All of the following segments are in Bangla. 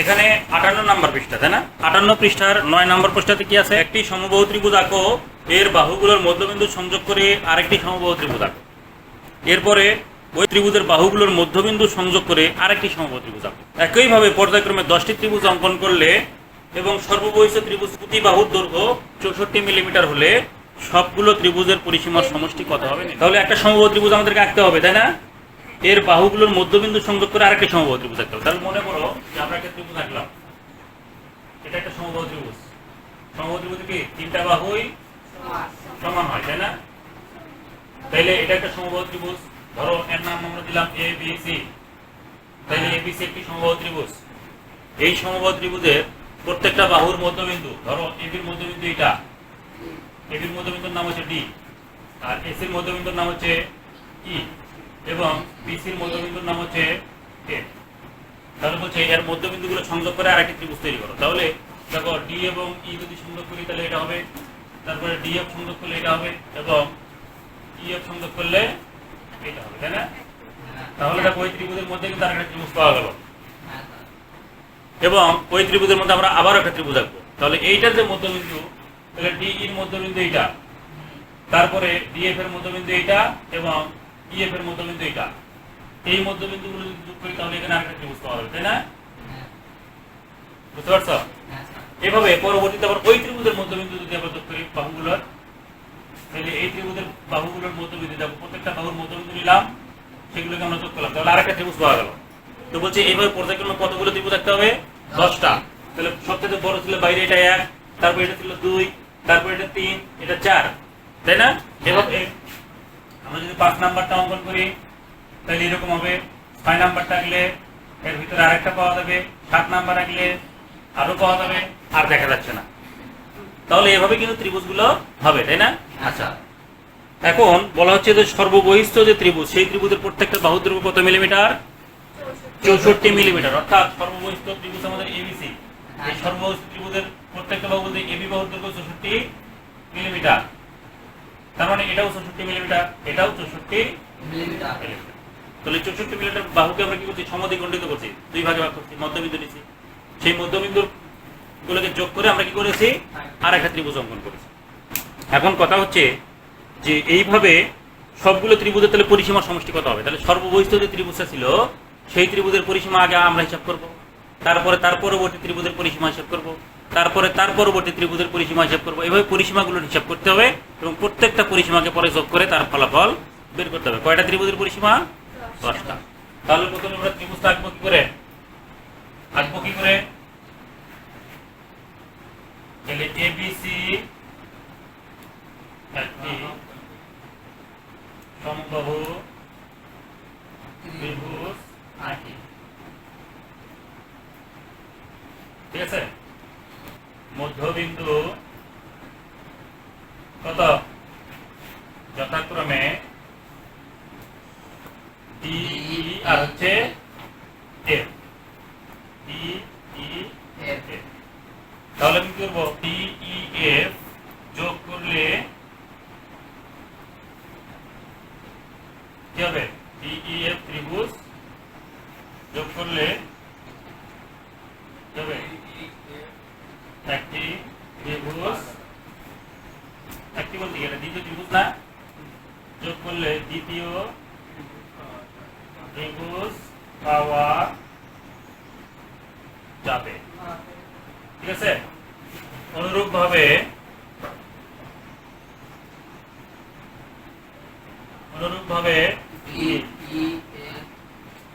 এখানে আটান্ন নাম্বার পৃষ্ঠা, তাই না? আটান্ন পৃষ্ঠার নয় নম্বর পৃষ্ঠাতে কি আছে? একটি সমবাহু ত্রিভুজ আঁকো এর বাহুগুলোর মধ্যবিন্দু সংযোগ করে আরেকটি সমবাহু ত্রিভুজ আঁকো এরপরে ওই ত্রিভুজের বাহুগুলোর মধ্যবিন্দু সংযোগ করে আরেকটি সমবাহু ত্রিভুজ আঁকো একইভাবে পর্যায়ক্রমে দশটি ত্রিভুজ অঙ্কন করলে এবং সর্ববহিষ্ঠ ত্রিভুজ প্রতি বাহুর দৈর্ঘ্য চৌষট্টি মিলিমিটার হলে সবগুলো ত্রিভুজের পরিসীমার সমষ্টি কত হবে? তাহলে একটা সমবাহু ত্রিভুজ আমাদেরকে আঁকতে হবে, তাই না? এর বাহুগুলোর মধ্যবিন্দু সংযোগ করে আরেকটি সমবাহু ত্রিভুজ আঁকতে হবে। তাহলে মনে করো যে আমরা একটা ত্রিভুজ আঁকলাম। এটা একটা সমবাহু ত্রিভুজ। সমবাহু ত্রিভুজ কি? তিনটা বাহুই সমান হয়, তাই না? তাইলে এটা একটা ত্রিভুজ। ধরো এর নাম আমরা দিলাম এ বি সি তাইলে এ বি সি একটি ত্রিভুজ। এই সমবাহু ত্রিভুজের প্রত্যেকটা বাহুর মধ্যবিন্দু, ধরো এবির মধ্যবিন্দু এটা এবির মধ্যবিন্দুর নাম হচ্ছে ডি আর এসির মধ্যবিন্দুর নাম হচ্ছে ই এবং বিসির মধ্যবিন্দুর নাম হচ্ছে এ তাহলে বলছে এর মধ্যবিন্দুগুলো সংযোগ করে আরেকটি ত্রিভুজ তৈরি করো। তাহলে দেখো ডি এবং ই যদি সংযোগ করি তাহলে এটা হবে, তারপরে ডিএফ সংযোগ করলে এটা হবে এবং ইএফ সংযোগ করলে এটা হবে, তাই না? তাহলে দেখো ওই ত্রিভুজের মধ্যে কিন্তু আরেকটা ত্রিভুজ পাওয়া গেল। এবং ওই ত্রিভুজের মধ্যে আমরা আবার একটা ত্রিভুজ আঁকবো। তাহলে এইটার যে মধ্যবিন্দু, তাহলে ডি এর মধ্যবিন্দু এইটা। তারপরে ডিএফ এর মধ্যবিন্দু এইটা এবং ইএফ এর মধ্যবিন্দু এইটা এই যদি যোগ করি, তাহলে এখানে আরেকটা ত্রিভুজ পাওয়া যাবে, তাই না? বুঝতে এভাবে পরবর্তীতে আবার ওই ত্রিভুজের মধ্যবিন্দু যদি যোগ করি, বাহুগুলোর, তাহলে এই ত্রিভুজের বাহুগুলোর মধ্যবিন্দু যাব প্রত্যেকটা বাহুর মধ্যবিন্দু নিলাম, সেগুলোকে আমরা যোগ করলাম, তাহলে আরেকটা ত্রিভুজ পাওয়া গেল। তো বলছে এইভাবে পর্যায়ক্রমে কতগুলো ত্রিভুজ থাকতে হবে? দশটা। তাহলে সবথেকে বড় ছিল বাইরে এটা এক, তারপর এটা ছিল দুই, তারপর এটা তিন, এটা চার, তাই না? এভাবে আমরা যদি পাঁচ নাম্বারটা অঙ্কন করি তাহলে এরকম হবে। ছয় নাম্বারটা আঁকলে এর ভিতরে আরেকটা পাওয়া যাবে সাত নাম্বার আঁকলে আরও পাওয়া যাবে আর দেখা যাচ্ছে না। তাহলে এভাবে কিন্তু ত্রিভুজগুলো হবে তাই না? আচ্ছা। এখন বলা হচ্ছে যে সর্ববহিষ্ঠ যে ত্রিভুজ সেই ত্রিভুজের প্রত্যেকটা বাহু দৈর্ঘ্য কত মিলিমিটার চৌষট্টি মিলিমিটার অর্থাৎ সর্ববহিষ্ঠ ত্রিভুজ আমাদের এবিসি এই সর্ববহিষ্ঠ ত্রিভুজের প্রত্যেকটা বাহু বলতে এবি বাহুর দৈর্ঘ্য চৌষট্টি মিলিমিটার তার মানে এটাও চৌষট্টি মিলিমিটার এটাও চৌষট্টি মিলিমিটার। তাহলে চৌষট্টি মিলিমিটার বাহুকে আমরা কি করছি? সমদ্বিখণ্ডিত করছি। দুই ভাগে ভাগ করছি মধ্যবিন্দু নিচ্ছি। সেই মধ্যবিন্দু গুলোকে যোগ করে আমরা কি করেছি? আর একটা ত্রিভুজ অঙ্কন করেছি। এখন কথা হচ্ছে যে এইভাবে সবগুলো ত্রিভুজের তাহলে পরিসীমার সমষ্টি কত হবে। তাহলে সর্ববহিষ্ঠ যে ত্রিভুজটা ছিল সেই ত্রিভুজের পরিসীমা আগে আমরা হিসাব করব। তারপরে তার পরবর্তী ত্রিভুজের পরিসীমা হিসাব করব। তারপরে তার পরবর্তী ত্রিভুজের পরিসীমা হিসাব করব। এভাবে পরিসীমাগুলোর হিসাব করতে হবে এবং প্রত্যেকটা পরিসীমাকে পরে যোগ করে তার ফলাফল বের করতে হবে। কয়টা ত্রিভুজের পরিসীমা? দশটা। তাহলে প্রথমে আমরা ত্রিভুজটা আঁকবো কি করে? আঁকবো কি করে? এবিসি সমবাহু, ত্রিভুজ আঁকি ঠিক আছে মধ্যবিন্দু কত যথাক্রমে ডি আর হচ্ছে এফ ডি ই এফ তাহলে আমি কি করব ডি ই এফ যোগ করলে কি হবে ডি ই এফ ত্রিভুজ যোগ করলে কি হবে একটি ত্রিভুজ একটি বলতে গেলে দ্বিতীয় ত্রিভুজ না যোগ করলে দ্বিতীয় ত্রিভুজ পাওয়া যাবে ঠিক আছে অনুরূপ ভাবে অনুরূপ ভাবে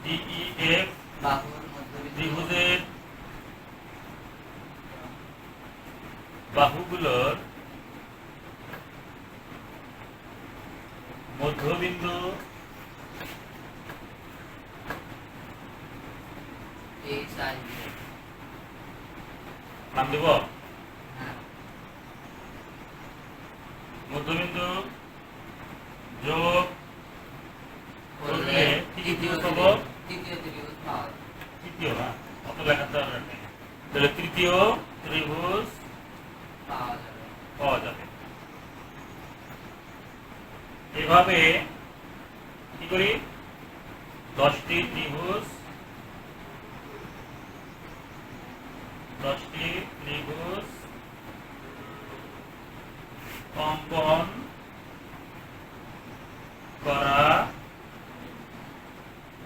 ডিইএফ ত্রিভুজের বাহুগুলোর মধ্যবিন্দু নাম দেব মধ্যবিন্দু যোগ করলে তৃতীয় পাবো তৃতীয় না অত লেখার দরকার নেই তাহলে তৃতীয় ত্রিভুজ পাওয়া যাবে। এভাবে কি করি? দশটি ত্রিভুজ দশটি ত্রিভুজ অঙ্কন করা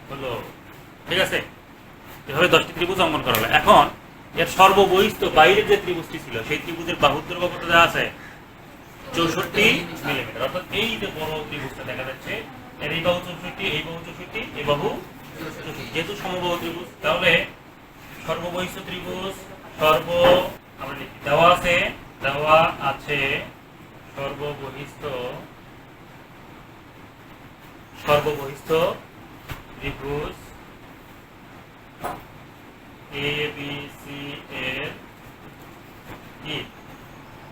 হলো। ঠিক আছে? এভাবে দশটি ত্রিভুজ অঙ্কন করা হলো। এখন এর সর্ববহিষ্ঠ বাইরের যে ত্রিভুজটি ছিল, সেই ত্রিভুজের বাহুর দৈর্ঘ্য কত দেওয়া আছে? চৌষট্টি মিলিমিটার। অর্থাৎ এই যে বড় ত্রিভুজটা দেখা যাচ্ছে, এর এই বাহু চৌষট্টি, এই বাহু চৌষট্টি এই বাহু যেহেতু সমবাহু ত্রিভুজ, তাহলে সর্ববহিষ্ঠ ত্রিভুজ, সর্ব, আমরা লিখি, দেওয়া আছে দেওয়া আছে সর্ববহিষ্ঠ সর্ববহিষ্ঠ ত্রিভুজ। এ বি সি এর কি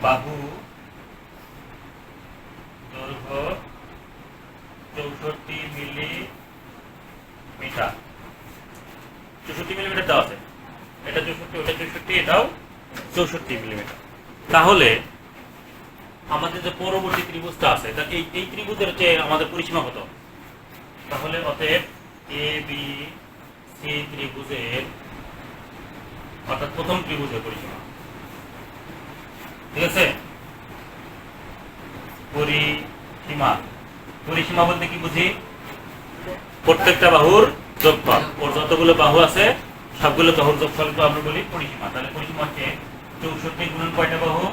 বাহু, দৈর্ঘ্য চৌষট্টি মিলি মিটার চৌষট্টি মিলিমিটার দেওয়া আছে। এটা চৌষট্টি, ওটা চৌষট্টি, এটাও চৌষট্টি মিলিমিটার। তাহলে আমাদের যে পরবর্তী ত্রিভুজটা আছে এই এই ত্রিভুজের যে আমাদের পরিসীমা কত? তাহলে অতএব এ বি সি ত্রিভুজের অর্থাৎ প্রথম ত্রিভুজের পরিসীমা। ঠিক আছে? পরিসীমা। পরিসীমা বলতে কি বুঝি? প্রত্যেকটা বাহুর যোগফল। ওর যতগুলো বাহু আছে সবগুলো বাহুর যোগফলকে আমরা বলি পরিসীমা। তাহলে পরিসীমা হচ্ছে চৌষট্টি গুণন কয়টা বাহু?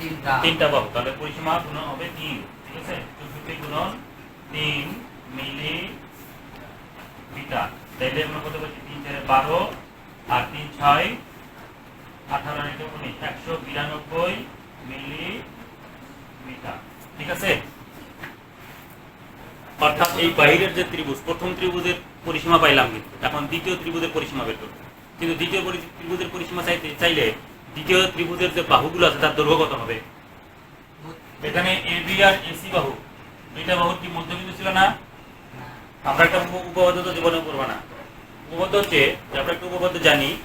তিনটা। তিনটা বাহু। তাহলে পরিসীমা গুণন হবে তিন। ঠিক আছে? চৌষট্টি গুণন তিন মিলি মিটার। তাইলে আমরা কত বলছি তিন চারে বারো আর তিন ছয়, আঠারো এটা উনিশ, একশো বিরানব্বই মিলি মিটার ঠিক আছে? অর্থাৎ এই বাইরের যে ত্রিভুজ, প্রথম ত্রিভুজের পরিসীমা পাইলাম কিন্তু, এখন দ্বিতীয় ত্রিভুজের পরিসীমা বের করব। কিন্তু দ্বিতীয় ত্রিভুজের পরিসীমা চাইতে চাইলে দ্বিতীয় ত্রিভুজের যে বাহুগুলো আছে, তার দৈর্ঘ্য কত হবে? এখানে এবি আর এসি বাহু। দুইটা বাহুর কি মধ্যবিন্দু ছিল না? আমরা একটা উপ- উপপাদ্য তো জীবনে করব না। উপপাদ্য হচ্ছে, যে আমরা একটা উপপাদ্য জানি,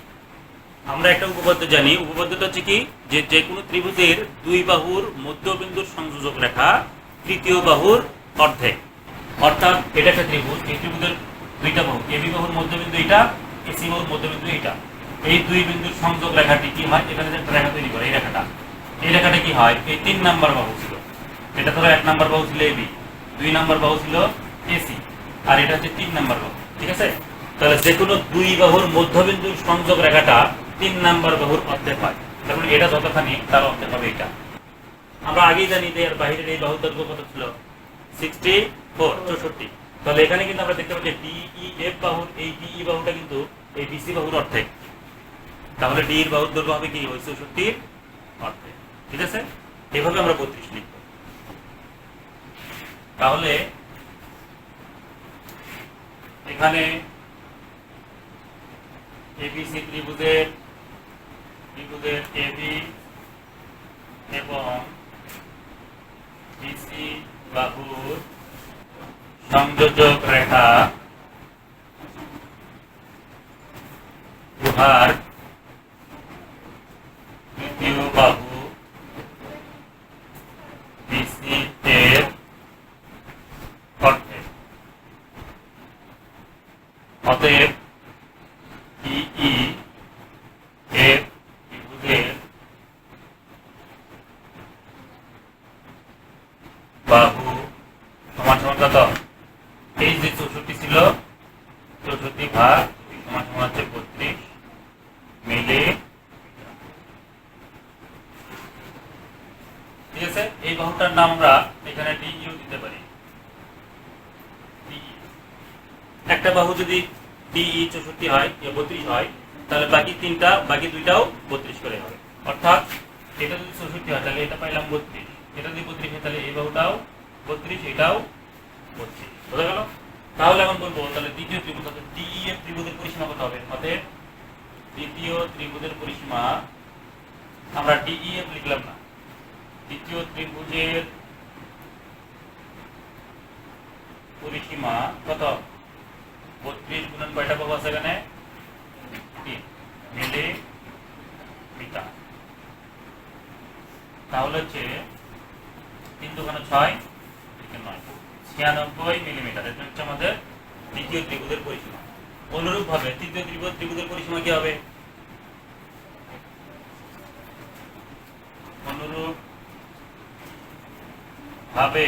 আমরা একটা উপপাদ্য জানি, উপপাদ্যটা হচ্ছে কি? যে যে কোনো ত্রিভুজের দুই বাহুর মধ্যবিন্দুর সংযোজক রেখা, তৃতীয় বাহুর অর্ধেক। অর্থাৎ এটা একটা ত্রিভুজ, এই ত্রিভুজের দুইটা বাহু এবি বাহুর মধ্যবিন্দু এটা এসি বাহুর মধ্যবিন্দু এটা। এই দুই বিন্দুর সংযোগ রেখাটি কি হয়? এখানে যে রেখা তৈরি করে, এই রেখাটা। এই রেখাটা কি হয়? এই তিন নাম্বার বাহু ছিল। এটা ধরো এক নাম্বার বাহু ছিল এবি দুই নাম্বার বাহু ছিল এসি আর এটা হচ্ছে তিন নাম্বার বাহু, ঠিক আছে? তাহলে যে কোনো দুই বাহুর মধ্যবিন্দুর সংযোগ রেখাটা তিন নাম্বার বাহুর অর্ধেক হয় তার মানে এটা যতখানি, তার অর্ধেক হবে এটা। আমরা আগেই জানি যে এর বাইরের এই বাহুর দৈর্ঘ্য কত ছিল? সিক্সটি ফোর চৌষট্টি। তাহলে এখানে কিন্তু আমরা দেখতে পাচ্ছি ডিই এফ বাহুর, এই ডিই বাহুটা কিন্তু এই বিসি বাহুর অর্ধেক। তাহলে ডি এর বাহুর দৈর্ঘ্য হবে কি? ওই চৌষট্টির অর্ধেক। ঠিক আছে? এভাবে আমরা বত্রিশ লিখব। তাহলে এখানে এবিসি ত্রিভুজের ত্রিভুজের এবি এবং বিসি বাহুর সংযোজক রেখা উহার তৃতীয় বাহু বিসি এর অর্ধেক অতএব ইই এর ত্রিভুজের বাহু সমান সমান কত এই যে চৌষট্টি ছিল চৌষট্টি ভাগ সমান সমান হচ্ছে বত্রিশ মিলে ঠিক আছে নাম আমরা এখানে ডিইউ দিতে পারি। একটা বাহু যদি ডিই চৌষট্টি হয় বত্রিশ হয়, তাহলে বাকি তিনটা, বাকি দুইটাও বত্রিশ করে হবে। অর্থাৎ এটা যদি চৌষট্টি হয়, তাহলে এটা পাইলাম বত্রিশ। এটা যদি বত্রিশ হয়, তাহলে এই বাহুটাও বত্রিশ, এটাও বত্রিশ। বোঝা গেল? তাহলে এখন বলব, তাহলে দ্বিতীয় ত্রিভুজ ডিই এর ত্রিভুজের পরিসীমা কত হবে? দ্বিতীয় ত্রিভুজের পরিসীমা আমরা ডিই এফ লিখলাম না। দ্বিতীয় ত্রিভুজের পরিসীমা কত? বত্রিশ গুণন কয়টা পাবো আছে এখানে? তিন। তাহলে হচ্ছে তিন দুখানে ছয় নয়। ছিয়ানব্বই মিলিমিটার। এটা হচ্ছে আমাদের দ্বিতীয় ত্রিভুজের পরিসীমা। অনুরূপ ভাবে তৃতীয় ত্রিভুজ ত্রিভুজের পরিসীমা কি হবে? ভাবে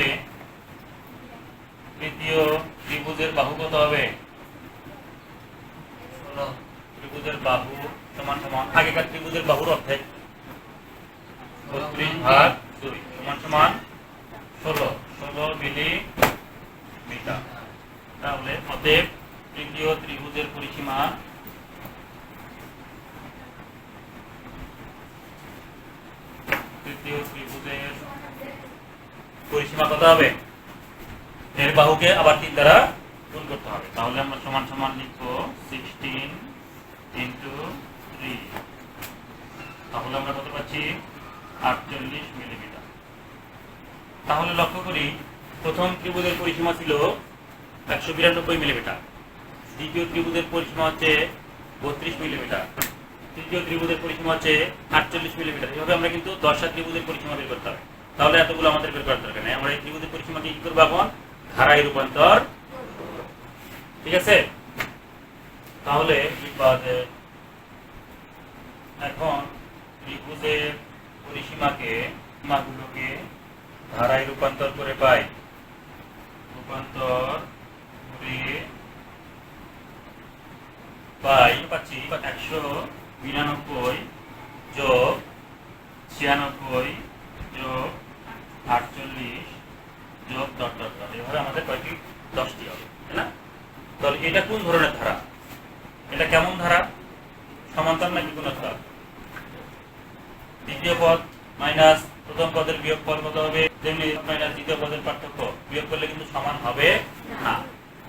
তৃতীয় ত্রিভুজের বাহু কত হবে? ত্রিভুজের বাহু সমান সমান, আগেকার ত্রিভুজের বাহুর অর্ধেক। বত্রিশ ভাগ দুই, সমান সমান ষোলো। ষোলো মিলি মিটার তাহলে অতএব তৃতীয় ত্রিভুজের পরিসীমা তৃতীয় ত্রিভুজের পরিসীমা কত হবে? এর বাহুকে আবার তিন দ্বারা গুণ করতে হবে। তাহলে আমরা সমান সমান লিখব সিক্সটিন ইন্টু থ্রি তাহলে আমরা কত পাচ্ছি? আটচল্লিশ মিলিমিটার তাহলে লক্ষ্য করি, প্রথম ত্রিভুজের পরিসীমা ছিল একশো বিরানব্বই মিলিমিটার দ্বিতীয় ত্রিভুজের পরিসীমা হচ্ছে বত্রিশ মিলিমিটার তৃতীয় ত্রিভুজের পরিসীমা হচ্ছে আটচল্লিশ মিলিমিটার এভাবে আমরা কিন্তু দশটা ত্রিভুজের পরিসীমা বের করতে হবে। তাহলে এতগুলো আমাদের বের করার দরকার নেই। আমরা এই ত্রিভুজের পরিসীমাকে কি করব এখন? ধারায় রূপান্তর। ঠিক আছে? তাহলে লিখবা যে এখন ত্রিভুজের পরিসীমাকে, সীমাগুলোকে ধারায় রূপান্তর করে পাই। রূপান্তর করে পাই পাচ্ছি একশো বিরানব্বই যোগ ছিয়ানব্বই যোগ আটচল্লিশ যোগ ডট ডট ডট, এভাবে আমাদের কয়টি দশটি হবে না? তাহলে এটা কোন ধরনের ধারা? এটা কেমন ধারা? সমান্তর নাকি গুণোত্তর দ্বিতীয় পদ মাইনাস, প্রথম পদের বিয়োগ ফল কত হবে? তেমনি মাইনাস দ্বিতীয় পদের পার্থক্য, বিয়োগ করলে কিন্তু সমান হবে না।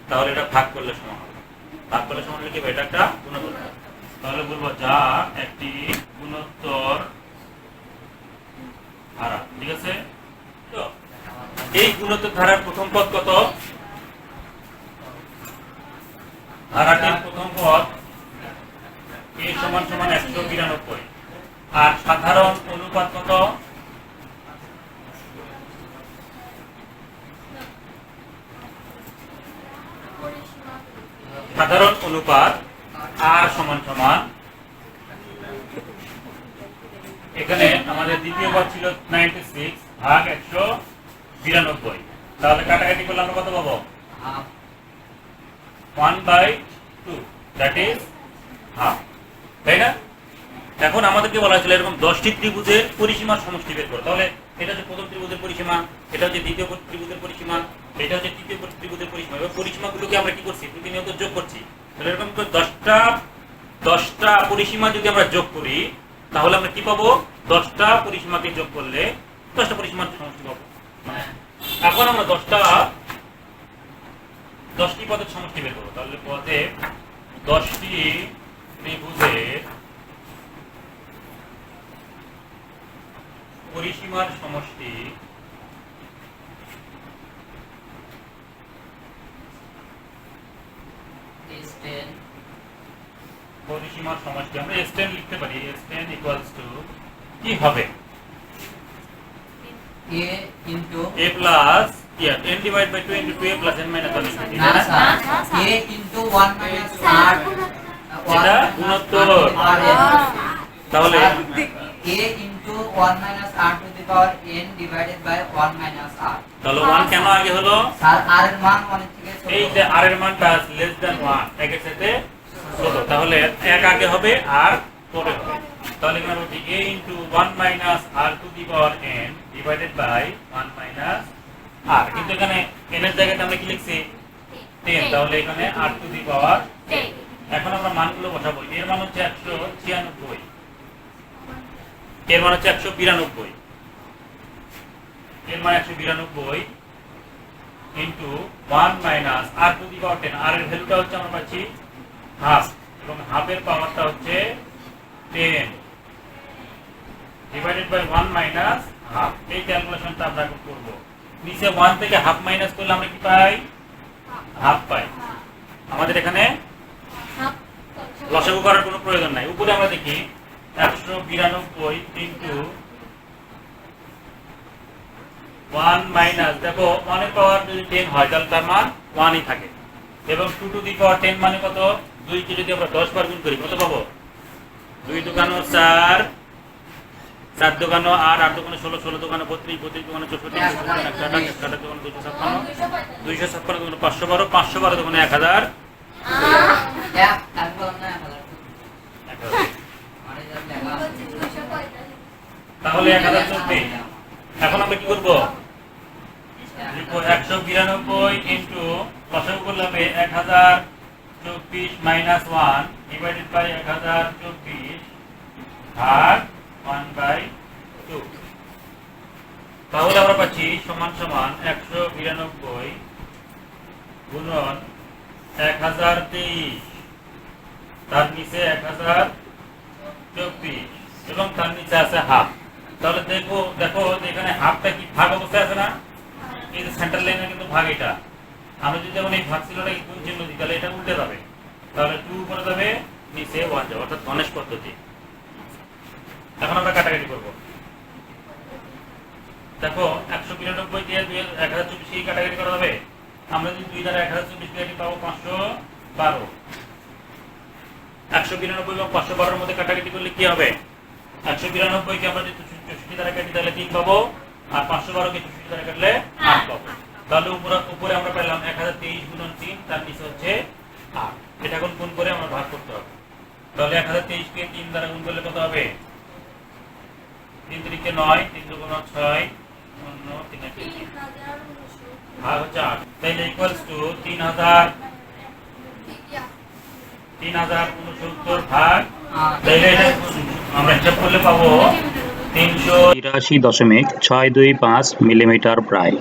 তাহলে এটা ভাগ করলে সমান হবে। ভাগ করলে সমান হলে কি? এটা একটা গুণোত্তর ধারা। তাহলে বলব যা একটি গুণোত্তর ধারা ঠিক আছে তো এই গুণোত্তর ধারার প্রথম পদ কত? ধারাটির প্রথম পদ এ সমান সমান একশো বিরানব্বই। আর সাধারণ অনুপাত কত? সাধারণ অনুপাত আর সমান সমান। এখানে আমাদের দ্বিতীয় পদ ছিল নাইনটি সিক্স ভাগ একশো বিরানব্বই। তাহলে কাটাকাটি করলে আমরা কত পাবো? এখন আমাদেরকে বলা হয়েছিল এরকম দশটি ত্রিভুজের পরিসীমার সমষ্টি বের করো। তাহলে এটা হচ্ছে প্রথম ত্রিভুজের পরিসীমা, এটা হচ্ছে দ্বিতীয় ত্রিভুজের পরিসীমা, এটা হচ্ছে তৃতীয় ত্রিভুজের পরিসীমা। এবার পরিসীমাগুলোকে আমরা কি করছি? প্রতিনিয়ত যোগ করছি। তাহলে এরকম দশটা দশটা পরিসীমা যদি আমরা যোগ করি, তাহলে আমরা কি পাবো? দশটা পরিসীমাকে যোগ করলে দশটা পরিসীমার সমষ্টি পাবো। এখন আমরা দশটা দশটি পদের সমষ্টি বের করব। তাহলে পদে দশটি ত্রিভুজের পরিসীমার সমষ্টি is 10 পরিসীমার সমষ্টি। আমরা এস টেন লিখতে পারি। এস টেন ইকুয়ালস টু কি হবে? A into A plus yeah ten divide by two into two A plus N minus one না a into 1 minus r এটা গুণোত্তর। R তাহলে a into 1 minus r to the power n divided by 1 minus r তাহলে ওয়ান কেন আগে হলো? স্যার r এর মান অনেক থেকে ছোট। এই যে আর এর মানটা লেস দ্যান ওয়ান একের সাথে ছোট। তাহলে এক আগে হবে আর পরে হবে। তাহলে এখানে বলছি a into one minus r to the power n divided by one minus r কিন্তু এখানে এন এর জায়গাতে আমরা কি লিখছি? টেন তাহলে এখানে আর টু দি পাওয়ার এখন আমরা মানগুলো বসাবো। এর মান হচ্ছে একশো ছিয়ানব্বই। এর মান হচ্ছে একশো বিরানব্বই। এর মান একশো বিরানব্বই into one minus r to the power ten r এর ভ্যালুটা হচ্ছে আমরা পাচ্ছি হাফ এবং হাফের পাওয়ারটা হচ্ছে ten divided by one minus half এই ক্যালকুলেশনটা আমরা এখন করব। নিচে ওয়ান থেকে হাফ মাইনাস করলে আমরা কি পাই? হাফ পাই। আমাদের এখানে লসাগু করার কোনো প্রয়োজন নাই। উপরে আমরা দেখি একশো বিরানব্বই ইন্টু ওয়ান মাইনাস দেখো ওয়ানের পাওয়ার যদি টেন হয়, তাহলে তার মান ওয়ানই থাকে। এবং two to the power ten মানে কত? দুইকে যদি আমরা দশ বার গুণ করি, কত পাবো? দুই দোকানো চার চার দোকানো আর আট দোকানে ষোলো ষোলো দোকানে বত্রিশ বত্রিশ দোকানে চৌষট্টি একশো দোকানে দুশো ছাপ্পান্ন দুইশো ছাপ্পান্ন। দোকানে পাঁচশো বারো পাঁচশো বারো দোকানে এক হাজার। মানে। তাহলে এক হাজার চব্বিশ এখন আমরা কি করব? একশো বিরানব্বই ইন্টু লসাগু করলাম এক হাজার চব্বিশ মাইনাস ওয়ান ডিভাইডেড বাই এক হাজার চব্বিশ ভাগ ওয়ান বাই টু তাহলে আমরা পাচ্ছি সমান সমান একশো বিরানব্বই গুণন এক হাজার তেইশ। তার নিচে এক হাজার চব্বিশ এবং তার নিচে আছে হাফ তাহলে দেখো দেখো এখানে হাফটা কি ভাগ অবস্থায় আছে না? এই যে সেন্টার লাইনে কিন্তু ভাগ এটা। আমরা যদি এখন এই ভাগ চিহ্নটা গুণ চিহ্ন দিই, তাহলে এটা উল্টে যাবে। তাহলে টু উপরে যাবে, নিচে ওয়ান যাবে, অর্থাৎ গণেশ পদ্ধতি। এখন আমরা কাটাকাটি করব। দেখো, একশো বিরানব্বই দিয়ে দুই এক হাজার চব্বিশ কাটাকাটি করা যাবে আমরা যদি দুই দ্বারা এক হাজার চব্বিশ দিয়ে পাবো পাঁচশো বারো। একশো বিরানব্বই এবং পাঁচশো বারোর মধ্যে কাটাকাটি করলে কি হবে? একশো বিরানব্বই কে আমরা যদি চৌষট্টি দ্বারা কাটি, তাহলে তিন পাবো, আর পাঁচশো বারো কে চৌষট্টি দ্বারা কাটলে আট পাবো। তাহলে উপরে উপরে আমরা পেলাম এক হাজার তেইশ গুণন তিন, তার নিচে হচ্ছে আট। এটা এখন গুণ করে আমরা ভাগ করতে হবে। তাহলে এক হাজার তেইশ কে তিন দ্বারা গুণ করলে কত হবে? তিন তিরিকে নয়, তিন দুগুণ ছয়, শূন্য, তিন হচ্ছে আট। ইকুয়ালস টু তিন হাজার তিন হাজার উনসত্তর ভাগ আমরা হিসাব করলে পাবো তিনশো তিরাশি দশমিক ছয় দুই পাঁচ মিলিমিটার প্রায়।